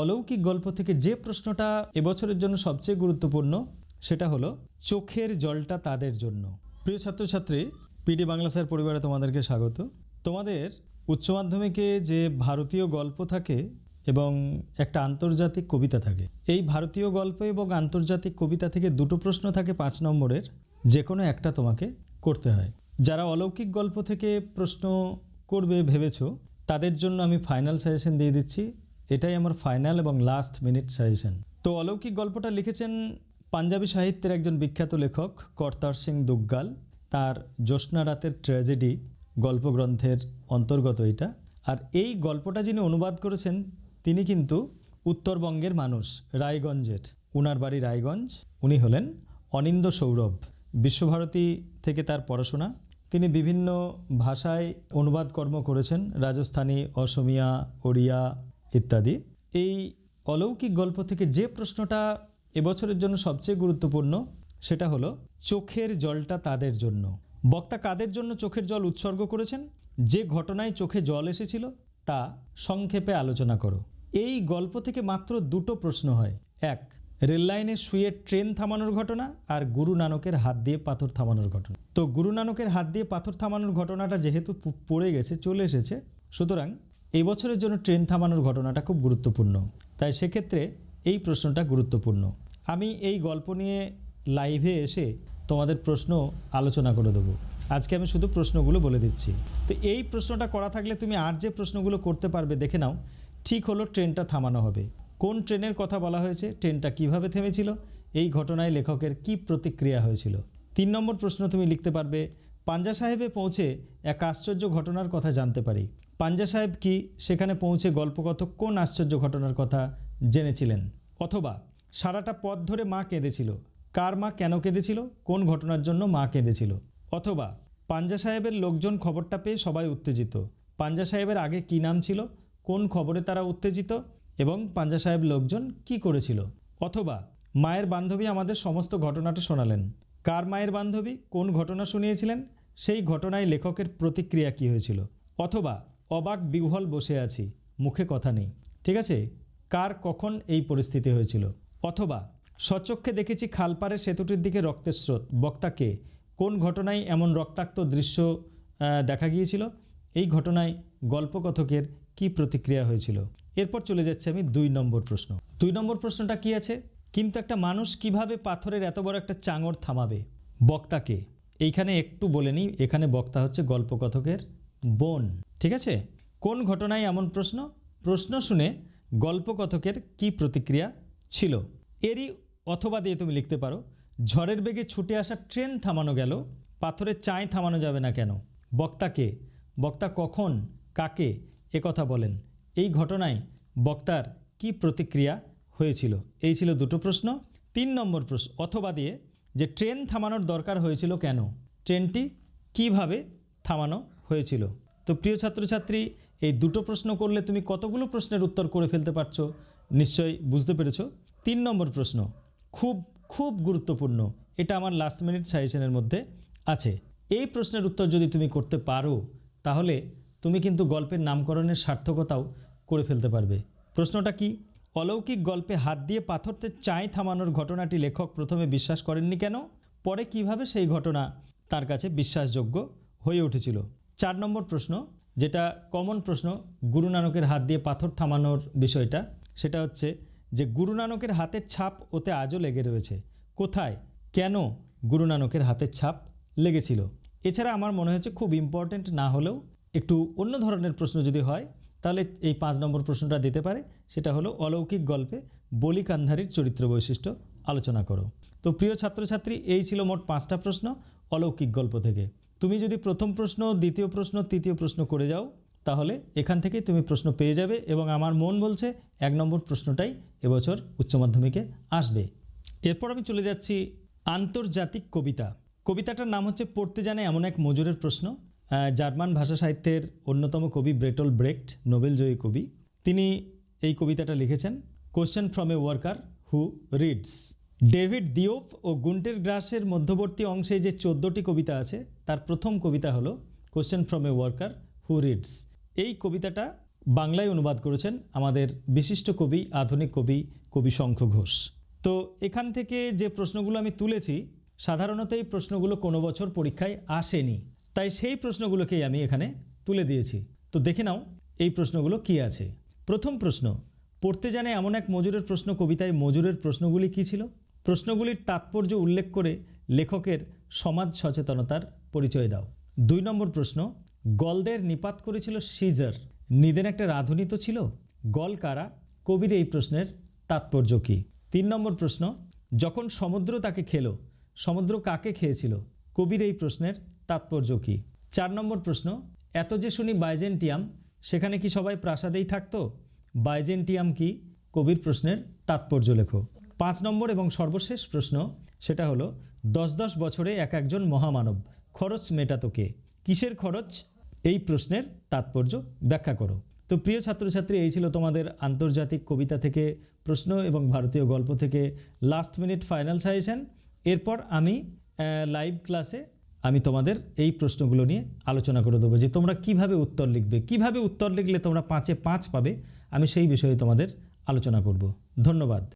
অলৌকিক গল্প থেকে যে প্রশ্নটা এবছরের জন্য সবচেয়ে গুরুত্বপূর্ণ, সেটা হলো চোখের জলটা তাদের জন্য। প্রিয় ছাত্রছাত্রী, পিডি বাংলা স্যার পরিবারে তোমাদেরকে স্বাগত। তোমাদের উচ্চ মাধ্যমিকে যে ভারতীয় গল্প থাকে এবং একটা আন্তর্জাতিক কবিতা থাকে, এই ভারতীয় গল্প এবং আন্তর্জাতিক কবিতা থেকে দুটো প্রশ্ন থাকে পাঁচ নম্বরের যে কোনো একটা তোমাকে করতে হয়। যারা অলৌকিক গল্প থেকে প্রশ্ন করবে, ভেবেছো, তাদের জন্য আমি ফাইনাল সাজেশন দিয়ে দিচ্ছি। এটাই আমার ফাইনাল এবং লাস্ট মিনিট সাজেশন তো অলৌকিক গল্পটা লিখেছেন পাঞ্জাবি সাহিত্যের একজন বিখ্যাত লেখক, কর্তার সিং দুগ্গাল। তার জ্যোৎস্না রাতের ট্র্যাজেডি গল্পগ্রন্থের অন্তর্গত এটা। আর এই গল্পটা যিনি অনুবাদ করেছেন, তিনি কিন্তু উত্তরবঙ্গের মানুষ, রায়গঞ্জের। উনার বাড়ি রায়গঞ্জ, উনি হলেন অনিন্দ সৌরভ, বিশ্বভারতী থেকে তার পড়াশোনা। তিনি বিভিন্ন ভাষায় অনুবাদ কর্ম করেছেন, রাজস্থানী, অসমিয়া, ওড়িয়া ইত্যাদি। এই অলৌকিক গল্প থেকে যে প্রশ্নটা এবছরের জন্য সবচেয়ে গুরুত্বপূর্ণ, সেটা হলো, চোখের জলটা তাদের জন্য। বক্তা কাদের জন্য চোখের জল উৎসর্গ করেছেন? যে ঘটনায় চোখে জল এসেছিল, তা সংক্ষেপে আলোচনা করো। এই গল্প থেকে মাত্র দুটো প্রশ্ন হয়। এক রেললাইনে শুয়ে ট্রেন থামানোর ঘটনা, আর গুরু নানকের হাত দিয়ে পাথর থামানোর ঘটনা। তো গুরু নানকের হাত দিয়ে পাথর থামানোর ঘটনাটা যেহেতু পড়ে গেছে, চলে এসেছে, সুতরাং এই বছরের জন্য ট্রেন থামানোর ঘটনাটা খুব গুরুত্বপূর্ণ। তাই সেক্ষেত্রে এই প্রশ্নটা গুরুত্বপূর্ণ। আমি এই গল্প নিয়ে লাইভে এসে তোমাদের প্রশ্ন আলোচনা করে দেবো। আজকে আমি শুধু প্রশ্নগুলো বলে দিচ্ছি। তো এই প্রশ্নটা করা থাকলে তুমি আর যে প্রশ্নগুলো করতে পারবে দেখে নাও, ঠিক হলো ট্রেনটা থামানো হবে। কোন ট্রেনের কথা বলা হয়েছে, ট্রেনটা কীভাবে থেমেছিল, এই ঘটনায় লেখকের কি প্রতিক্রিয়া হয়েছিল? তিন নম্বর প্রশ্ন তুমি লিখতে পারবে, পাঞ্জা সাহেবে পৌঁছে এক আশ্চর্য ঘটনার কথা জানতে পারি। পাঞ্জা সাহেব কি সেখানে পৌঁছে গল্পকথক কোন আশ্চর্য ঘটনার কথা জেনেছিলেন? অথবা সারাটা পথ ধরে মা কেঁদেছিল, কার মা কেন কেঁদেছিল, কোন ঘটনার জন্য মা কেঁদেছিল? অথবা পাঞ্জা সাহেবের লোকজন খবরটা পেয়ে সবাই উত্তেজিত। পাঞ্জা সাহেবের আগে কী নাম ছিল, কোন খবরে তারা উত্তেজিত এবং পাঞ্জা সাহেব লোকজন কি করেছিল? অথবা মায়ের বান্ধবী আমাদের সমস্ত ঘটনাটা শোনালেন। কার মায়ের বান্ধবী, কোন ঘটনা শুনিয়েছিলেন, সেই ঘটনায় লেখকের প্রতিক্রিয়া কী হয়েছিল? অথবা অবাক, বিহ্বল বসে আছি, মুখে কথা নেই। ঠিক আছে? কার কখন এই পরিস্থিতি হয়েছিল? অথবা সচক্ষে দেখেছি খালপাড়ের সেতুটির দিকে রক্তের স্রোত। বক্তাকে কোন ঘটনায় এমন রক্তাক্ত দৃশ্য দেখা গিয়েছিল? এই ঘটনায় গল্পকথকের কি প্রতিক্রিয়া হয়েছিল? এরপর চলে যাচ্ছে আমি দুই নম্বর প্রশ্ন। দুই নম্বর প্রশ্নটা কি আছে? কিন্তু একটা মানুষ কীভাবে পাথরের এত বড় একটা চাঙর থামাবে? বক্তাকে এইখানে একটু বলে নিই, এখানে বক্তা হচ্ছে গল্পকথকের বোন। ঠিক আছে? কোন ঘটনায় এমন প্রশ্ন? প্রশ্ন শুনে গল্পকথকের কি প্রতিক্রিয়া ছিল? এরই অথবা দিয়ে তুমি লিখতে পারো। ঝড়ের বেগে ছুটে আসা ট্রেন থামানো গেল। পাথরের চায় থামানো যাবে না কেন? বক্তাকে বক্তা কখন? কাকে? এ কথা বলেন। এই ঘটনায় বক্তার কি প্রতিক্রিয়া হয়েছিল? এই ছিল দুটো প্রশ্ন। তিন নম্বর প্রশ্ন, অথবা দিয়ে যে ট্রেন থামানোর দরকার হয়েছিল কেন? ট্রেনটি কীভাবে থামানো হয়েছিল? তো প্রিয় ছাত্রছাত্রী, এই দুটো প্রশ্ন করলে তুমি কতগুলো প্রশ্নের উত্তর করে ফেলতে পারছ? নিশ্চয়ই বুঝতে পেরেছ? তিন নম্বর প্রশ্ন, খুব খুব গুরুত্বপূর্ণ, এটা আমার লাস্ট মিনিট সাজেশনের মধ্যে আছে। এই প্রশ্নের উত্তর যদি তুমি করতে পারো, তাহলে তুমি কিন্তু গল্পের নামকরণের সার্থকতাও করে ফেলতে পারবে। প্রশ্নটা কি? অলৌকিক গল্পে হাত দিয়ে পাথরতে চাই থামানোর ঘটনাটি লেখক প্রথমে বিশ্বাস করেননি কেন? পরে কীভাবে সেই ঘটনা তার কাছে বিশ্বাসযোগ্য হয়ে উঠেছিল? চার নম্বর প্রশ্ন, যেটা কমন প্রশ্ন, গুরু নানকের হাত দিয়ে পাথর থামানোর বিষয়টা, সেটা হচ্ছে যে গুরু নানকের হাতের ছাপ ওতে আজও লেগে রয়েছে। কোথায়? কেন গুরু নানকের হাতের ছাপ লেগেছিল? এছাড়া আমার মনে হয়েছে খুব ইম্পর্ট্যান্ট না হলেও একটু অন্য ধরনের প্রশ্ন যদি হয়, তাহলে এই পাঁচ নম্বর প্রশ্নটা দিতে পারে। সেটা হলো, অলৌকিক গল্পে বলি কান্ধারীর চরিত্র বৈশিষ্ট্য আলোচনা করো। তো প্রিয় ছাত্রছাত্রী, এই ছিল মোট পাঁচটা প্রশ্ন অলৌকিক গল্প থেকে। তুমি যদি প্রথম প্রশ্ন, দ্বিতীয় প্রশ্ন, তৃতীয় প্রশ্ন করে যাও, তাহলে এখান থেকেই তুমি প্রশ্ন পেয়ে যাবে এবং আমার মন বলছে এক নম্বর প্রশ্নটাই এবছর উচ্চ মাধ্যমিকে আসবে। এরপর আমি চলে যাচ্ছি আন্তর্জাতিক কবিতা। কবিতাটার নাম হচ্ছে পড়তে জানে এমন এক মজুরের প্রশ্ন। জার্মান ভাষা সাহিত্যের অন্যতম কবি ব্রেটল ব্রেকট, নোবেলজয়ী কবি। তিনি এই কবিতাটা লিখেছেন question from a worker who reads David Diop ও গুন্টের গ্রাসের মধ্যবর্তী অংশে যে চোদ্দোটি কবিতা আছে, তার প্রথম কবিতা হলো question from a worker who reads এই কবিতাটা বাংলায় অনুবাদ করেছেন আমাদের বিশিষ্ট কবি, আধুনিক কবি কবি শঙ্খ ঘোষ। তো এখান থেকে যে প্রশ্নগুলো আমি তুলেছি, সাধারণত এই প্রশ্নগুলো কোনো বছর পরীক্ষায় আসেনি। তাই সেই প্রশ্নগুলোকেই আমি এখানে তুলে দিয়েছি। তো দেখে নাও এই প্রশ্নগুলো কি আছে। প্রথম প্রশ্ন, পড়তে জানে এমন এক মজুরের প্রশ্ন কবিতায় মজুরের প্রশ্নগুলি কী ছিল? প্রশ্নগুলির তাৎপর্য উল্লেখ করে লেখকের সমাজ সচেতনতার পরিচয় দাও। দুই নম্বর প্রশ্ন, গলদের নিপাত করেছিল সিজার। নিদেন একটা রাঁধুনি তো ছিল। গল কারা? কবির এই প্রশ্নের তাৎপর্য কী? তিন নম্বর প্রশ্ন, যখন সমুদ্র তাকে খেলো, সমুদ্র কাকে খেয়েছিল? কবির এই প্রশ্নের তাৎপর্য কী? চার নম্বর প্রশ্ন, এত যে শুনি বাইজেন্টিয়াম, সেখানে কি সবাই প্রাসাদেই থাকতো? বাইজেন্টিয়াম কি? কবির প্রশ্নের তাৎপর্য লেখো। পাঁচ নম্বর এবং সর্বশেষ প্রশ্ন, সেটা হলো, দশ দশ বছরে এক একজন মহামানব খরচ মেটাতো কে? কিসের খরচ? এই প্রশ্নের তাৎপর্য ব্যাখ্যা করো। তো প্রিয় ছাত্রছাত্রী, এই ছিল তোমাদের আন্তর্জাতিক কবিতা থেকে প্রশ্ন এবং ভারতীয় গল্প থেকে লাস্ট মিনিট ফাইনাল সাজেশন এরপর আমি লাইভ ক্লাসে আমি তোমাদের এই প্রশ্নগুলো নিয়ে আলোচনা করে দেবো যে তোমরা কীভাবে উত্তর লিখবে? কীভাবে উত্তর লিখলে তোমরা পাঁচে পাঁচ পাবে? আমি সেই বিষয়ে তোমাদের আলোচনা করব। ধন্যবাদ।